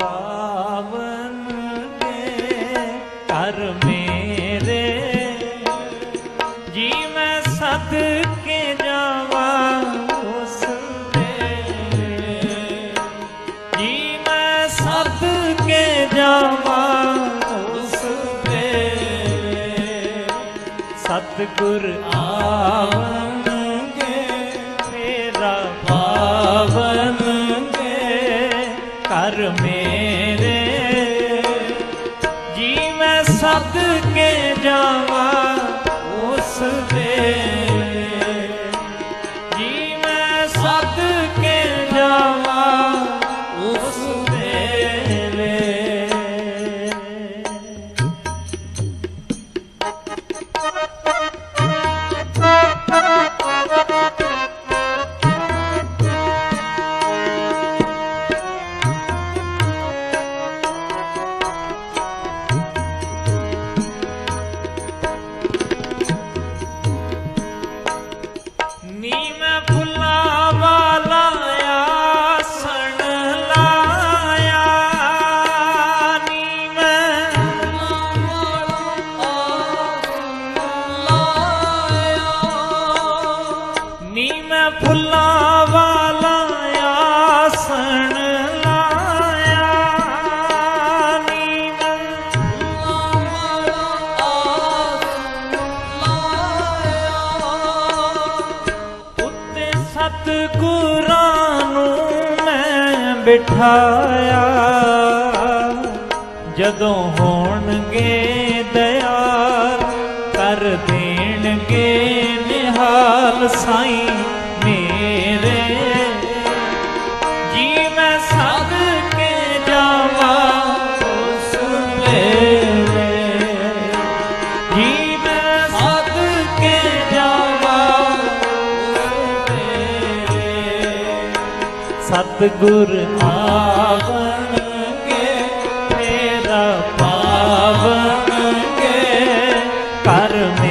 ਪਾਵਨ ਦੇ ਕਰ ਮੇਰੇ। ਜੀ ਮੈਂ ਸਦ ਕੇ ਜਾਵਾਂ ਉਸ ਦੇ। ਜੀ ਮੈਂ ਸਦ ਕੇ ਜਾਵਾਂ ਉਸ ਦੇ। ਸਤਿਗੁਰ ਆਵਨਗੇ ਸਤਿਗੁਰਾਂ ਨੂੰ ਮੈਂ ਬਿਠਾਇਆ। ਜਦੋਂ ਹੋਣਗੇ ਦਇਆਲ ਕਰ ਦੇਣਗੇ ਨਿਹਾਲ ਸਾਈਂ ਮੇਰੇ ਸਤਿਗੁਰ ਆਵਣਗੇ ਮੇਰਾ ਪਾਵਣਗੇ ਕਰ ਮੇਰੇ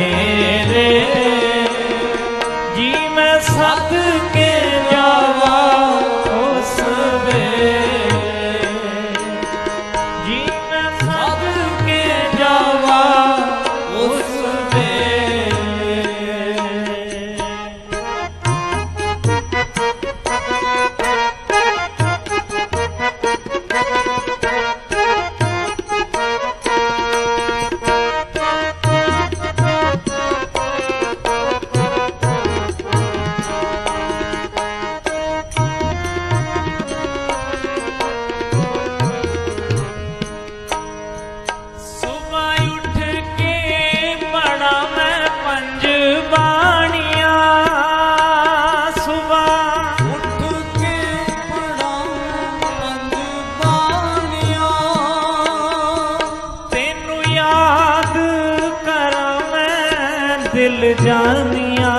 ਮੈਂ ਦਿਲ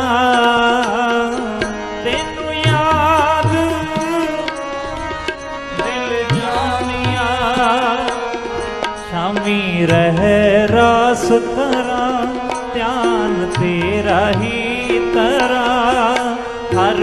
ਤੈਨੂੰ ਯਾਦ ਦਿਲ ਜਾਨੀਆਂ ਸ਼ਾਮੀ ਰਹਿ ਰਾਸ ਕਰਾਂ ਧਿਆਨ ਤੇਰਾ ਹੀ ਤਰਾ। ਹਰ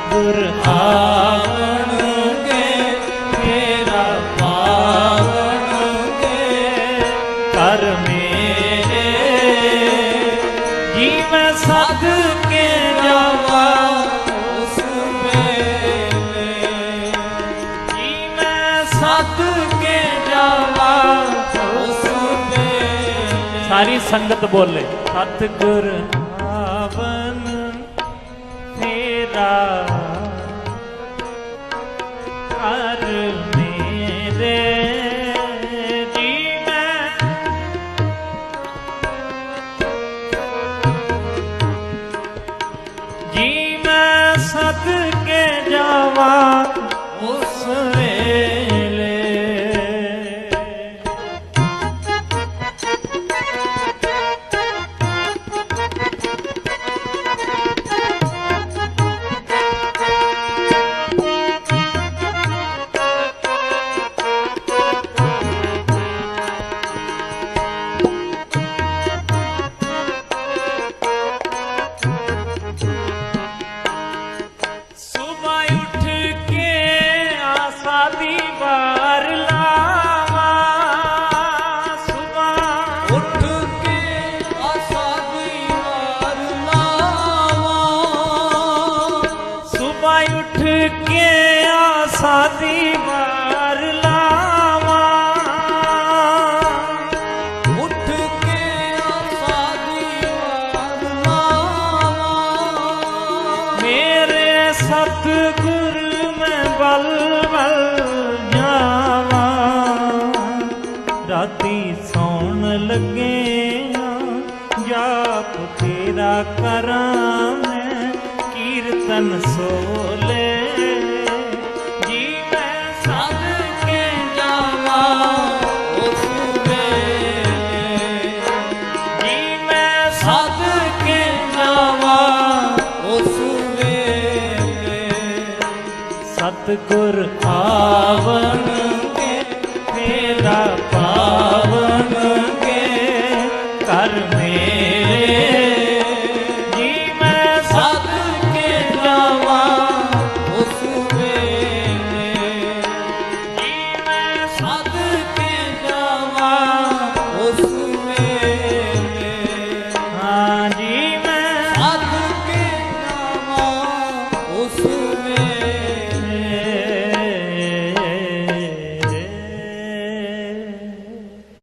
ਸਤਿਗੁਰ ਆਵਣਗੇ ਤੇਰਾ ਪਾਵਣਗੇ ਕਰ ਮੇਰੇ। ਜੀ ਮੈਂ ਸਦਕੇ ਜਾਵਾਂ ਉਸ ਵੇਲੇ। ਜੀ ਮੈਂ ਸਦਕੇ ਜਾਵਾਂ ਉਸ ਵੇਲੇ। ਸਾਰੀ ਸੰਗਤ ਬੋਲੇ। ਸਤਿਗੁਰ ਆਵਨ, ਤੇਰਾ ਮੈਂ ਕੀਰਤਨ ਸੋਲੇ ਜੀ ਮੈਂ ਸਦ ਕੇ ਜਾਵਾਂ